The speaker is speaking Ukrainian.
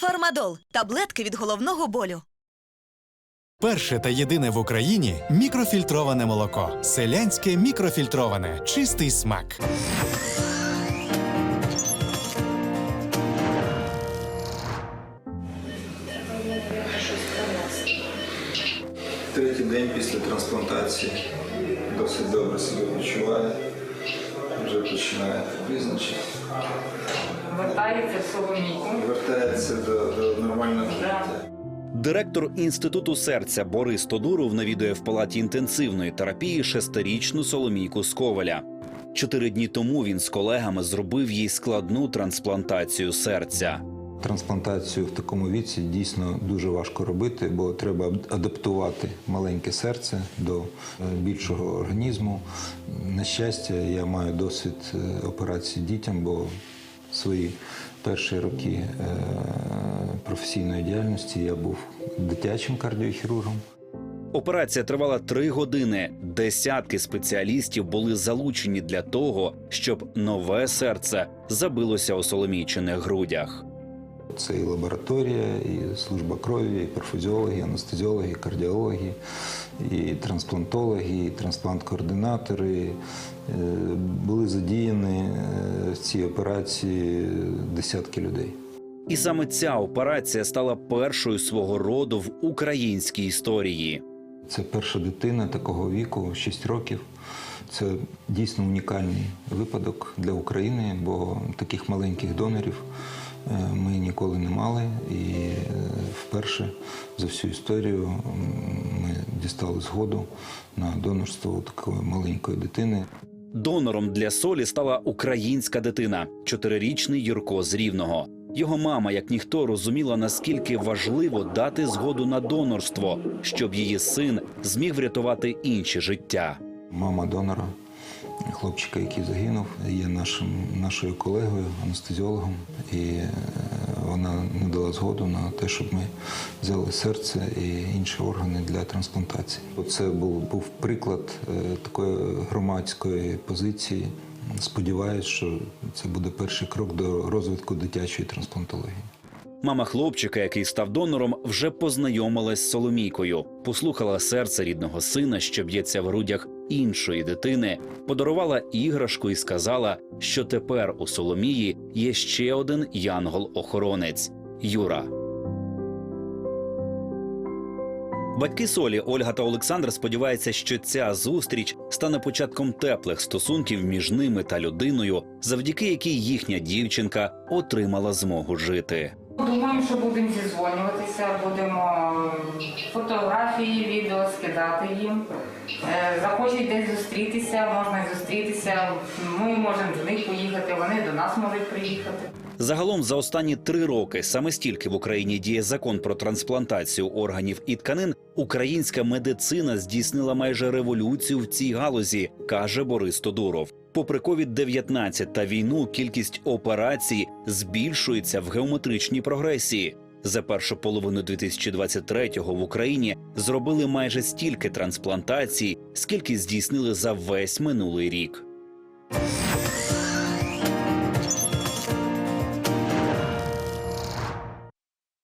Фармадол таблетки від головного болю. Перше та єдине в Україні мікрофільтроване молоко. Селянське мікрофільтроване. Чистий смак. Третій день після трансплантації досить добре себе почуває, вже починає визначити. Вертається в Соломійку. Вертається до, до нормального життя. Директор інституту серця Борис Тодуров навідує в палаті інтенсивної терапії шестирічну Соломійку Сковаля. Чотири дні тому він з колегами зробив їй складну трансплантацію серця. Трансплантацію в такому віці дійсно дуже важко робити, бо треба адаптувати маленьке серце до е, більшого організму. На щастя, я маю досвід е, операції дітям, бо свої перші роки е, професійної діяльності я був дитячим кардіохірургом. Операція тривала три години. Десятки спеціалістів були залучені для того, щоб нове серце забилося у соломійчиних грудях. Це і лабораторія, і служба крові, і перфузіологи, і анестезіологи, і кардіологи, і трансплантологи, і трансплант-координатори. Е, Були задіяні е, в цій операції десятки людей. І саме ця операція стала першою свого роду в українській історії. Це перша дитина такого віку, 6 років. Це дійсно унікальний випадок для України, бо таких маленьких донорів ми ніколи не мали. І е, вперше за всю історію ми дістали згоду на донорство такої маленької дитини. Донором для солі стала українська дитина, чотирирічний Юрко з Рівного. Його мама, як ніхто, розуміла, наскільки важливо дати згоду на донорство, щоб її син зміг врятувати інші життя. Мама донора, хлопчика, який загинув, є нашим, нашою колегою, анестезіологом, і е, вона надала згоду на те, щоб ми взяли серце і інші органи для трансплантації. Це був, був приклад е, такої громадської позиції. Сподіваюсь, що це буде перший крок до розвитку дитячої трансплантології. Мама хлопчика, який став донором, вже познайомилась з Соломійкою, послухала серце рідного сина, що б'ється в грудях іншої дитини, подарувала іграшку і сказала, що тепер у Соломії є ще один янгол-охоронець Юра. Батьки Солі Ольга та Олександр сподіваються, що ця зустріч стане початком теплих стосунків між ними та людиною, завдяки якій їхня дівчинка отримала змогу жити. Думаємо, що будемо зізвонюватися, будемо фотографії, відео скидати їм. Е, Захочуть десь зустрітися, можна зустрітися. Ми можемо до них поїхати, вони до нас можуть приїхати. Загалом за останні три роки саме стільки в Україні діє закон про трансплантацію органів і тканин. Українська медицина здійснила майже революцію в цій галузі, каже Борис Тодуров. Попри COVID-19 та війну, кількість операцій збільшується в геометричній прогресії. За першу половину 2023-го в Україні зробили майже стільки трансплантацій, скільки здійснили за весь минулий рік.